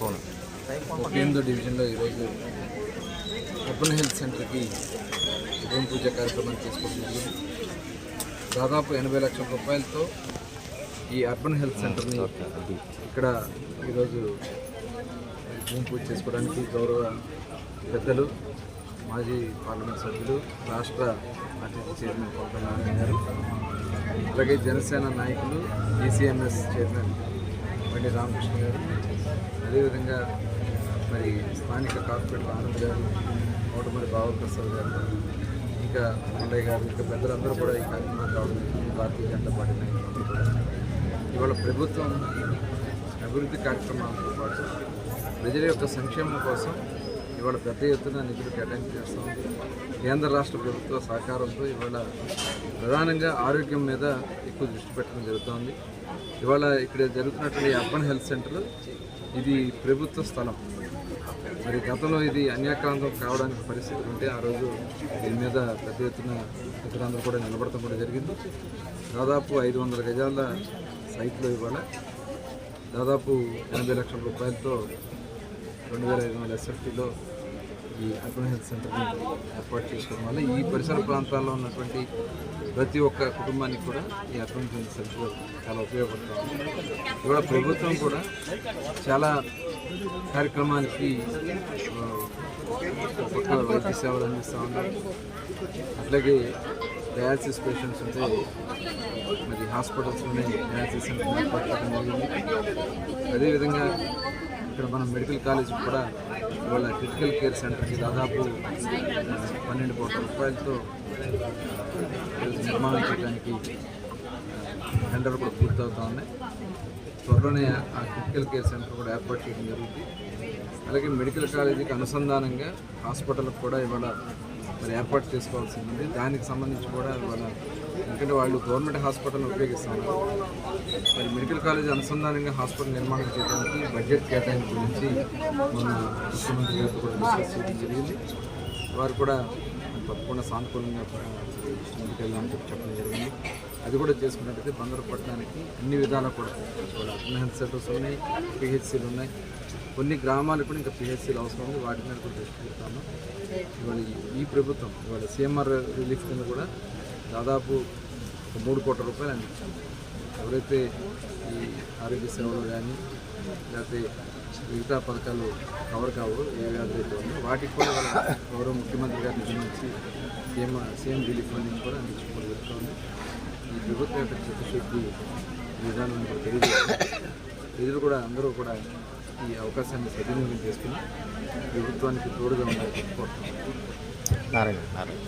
ముప్పై ఎనిమిదో డివిజన్లో ఈరోజు అర్బన్ హెల్త్ సెంటర్కి భూమి పూజ కార్యక్రమం జరిగింది. దాదాపు ఎనభై లక్షల రూపాయలతో ఈ అర్బన్ హెల్త్ సెంటర్ని ఇక్కడ ఈరోజు భూమి పూజ చేసుకోవడానికి గౌరవ పెద్దలు మాజీ పార్లమెంట్ సభ్యులు రాష్ట్ర ఆర్టీసీ చైర్మన్ కొలత నారాయణ గారు అలాగే జనసేన నాయకులు ఈసీఎంఎస్ చైర్మన్ బండి రామకృష్ణ గారు. అదేవిధంగా మరి స్థానిక కార్పొరేటర్ ఆనంద్ గారు కోటమరి బావప్రసాద్ గారు ఇంకా కొండయ్య గారు ఇంకా పెద్దలందరూ కూడా ఈ కార్యక్రమాలు రావడం భారతీయ జనతా పార్టీ నాయకులందరూ కూడా. ఇవాళ ప్రభుత్వం అభివృద్ధి కార్యక్రమాలతో పాటు ప్రజల యొక్క సంక్షేమం కోసం ఇవాళ పెద్ద ఎత్తున నిధులు కేటాయింపు చేస్తాం. కేంద్ర రాష్ట్ర ప్రభుత్వ సహకారంతో ఇవాళ ప్రధానంగా ఆరోగ్యం మీద ఎక్కువ దృష్టి పెట్టడం జరుగుతోంది. ఇవాళ ఇక్కడ జరుగుతున్నటువంటి అర్బన్ హెల్త్ సెంటర్ ఇది ప్రభుత్వ స్థలం. మరి గతంలో ఇది అన్యాక్రాంతం కావడానికి పరిస్థితులు ఉంటే ఆ రోజు దీని మీద పెద్ద ఎత్తున ఇతరులందరూ కూడా నిలబడటం కూడా జరిగింది. దాదాపు ఐదు వందల గజాల సైట్లో ఇవాళ దాదాపు ఎనభై లక్షల రూపాయలతో రెండు వేల ఐదు వందల ఎస్ఎఫ్టీలో ఈ అర్బన్ హెల్త్ సెంటర్ని ఏర్పాటు చేసుకోవడం వల్ల ఈ పరిసర ప్రాంతాల్లో ఉన్నటువంటి ప్రతి ఒక్క కుటుంబానికి కూడా ఈ అర్బన్ హెల్త్ సెంటర్ చాలా ఉపయోగపడుతుంది. ఇవాళ ప్రభుత్వం కూడా చాలా కార్యక్రమానికి ఆ, వైద్య సేవలు అందిస్తూ ఉన్నారు. అట్లాగే డయాలసిస్ పేషెంట్స్ ఉంటే మరి హాస్పిటల్స్లోనే డయాలసిస్ సెంటర్ ఏర్పాటు చేయడం జరిగింది. అదేవిధంగా ఇక్కడ మనం మెడికల్ కాలేజ్ కూడా ఇవాళ క్రిటికల్ కేర్ సెంటర్కి దాదాపు పన్నెండు కోట్ల రూపాయలతో నిర్మాణం చేయడానికి టెండర్ కూడా పూర్తవుతా ఉన్నాయి త్వరలోనే ఆ క్రిటికల్ కేర్ సెంటర్ కూడా ఏర్పాటు చేయడం జరుగుతుంది. అలాగే మెడికల్ కాలేజీకి అనుసంధానంగా హాస్పిటల్కి కూడా ఇవాళ మరి ఏర్పాటు చేసుకోవాల్సి ఉంది. దానికి సంబంధించి కూడా ఇవాళ ఎందుకంటే వాళ్ళు గవర్నమెంట్ హాస్పిటల్ని ఉపయోగిస్తున్నారు. మరి మెడికల్ కాలేజ్ అనుసంధానంగా హాస్పిటల్ నిర్మాణం చేయడానికి బడ్జెట్ కేటాయింపు గురించి మన ముఖ్యమంత్రి గారితో కూడా డిస్కస్ చేయడం జరిగింది. వారు కూడా తప్పకుండా సానుకూలంగా ముందుకెళ్ళాలని చెప్పి చెప్పడం జరిగింది. అది కూడా చేసుకున్నట్టయితే బందరపట్టణానికి అన్ని విధాలా కూడా కూడా హెల్త్ సెంటర్స్ ఉన్నాయి పిహెచ్సీలు ఉన్నాయి. కొన్ని గ్రామాలకు కూడా ఇంకా పిహెచ్సీలు అవసరం ఉంది. వాటి మీద కూడా దృష్టి పెడతాము ఇవాళ ఈ- ఈ ప్రభుత్వం ఇవాళ సీఎంఆర్ రిలీఫ్ కింద కూడా దాదాపు మూడు కోట్ల రూపాయలు అందించాము ఎవరైతే ఈ ఆరోగ్య సేవలు కానీ లేకపోతే మిగతా పథకాలు కవర్ కావు ఏ వ్యాధి అయితే ఉందో వాటికి కూడా వాళ్ళ గౌరవ ముఖ్యమంత్రి గారిని గమనించి సీఎం సీఎం రిలీఫ్ ఫండ్ కూడా అందించుకోవడం జరుగుతుంది. ఈ ప్రభుత్వం యొక్క చిత్తశుద్ధి విధానం తెలియజేస్తుంది. ప్రజలు కూడా అందరూ కూడా ఈ అవకాశాన్ని సద్వినియోగం చేసుకుని ప్రభుత్వానికి తోడుగా ఉండాలని కోరుతున్నాను నారాయణ నారాయణ.